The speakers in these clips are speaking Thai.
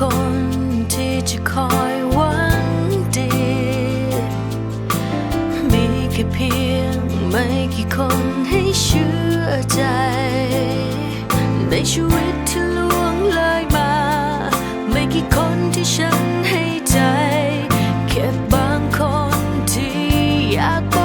คนที่จะคอยหวังดี มีแค่เพียงไม่กี่คนให้เชื่อใจ ในชีวิตที่ล่วงเลยมา ไม่กี่คนที่ฉันให้ใจ แค่บางคนที่อยาก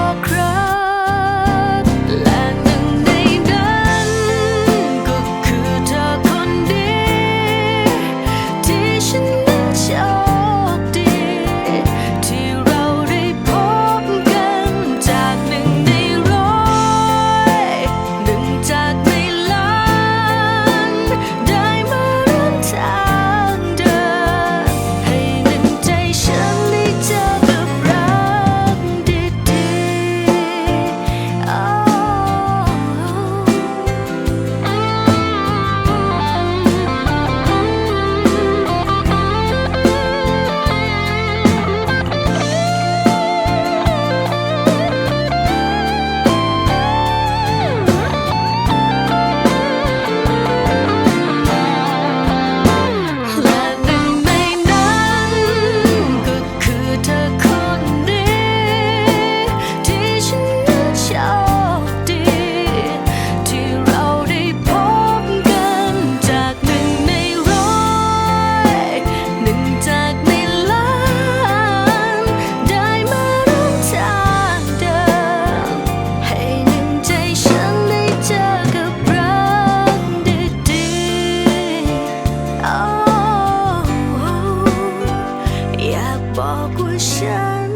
ว่าฉัน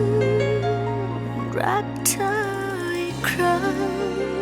รักเธออีกครั้ง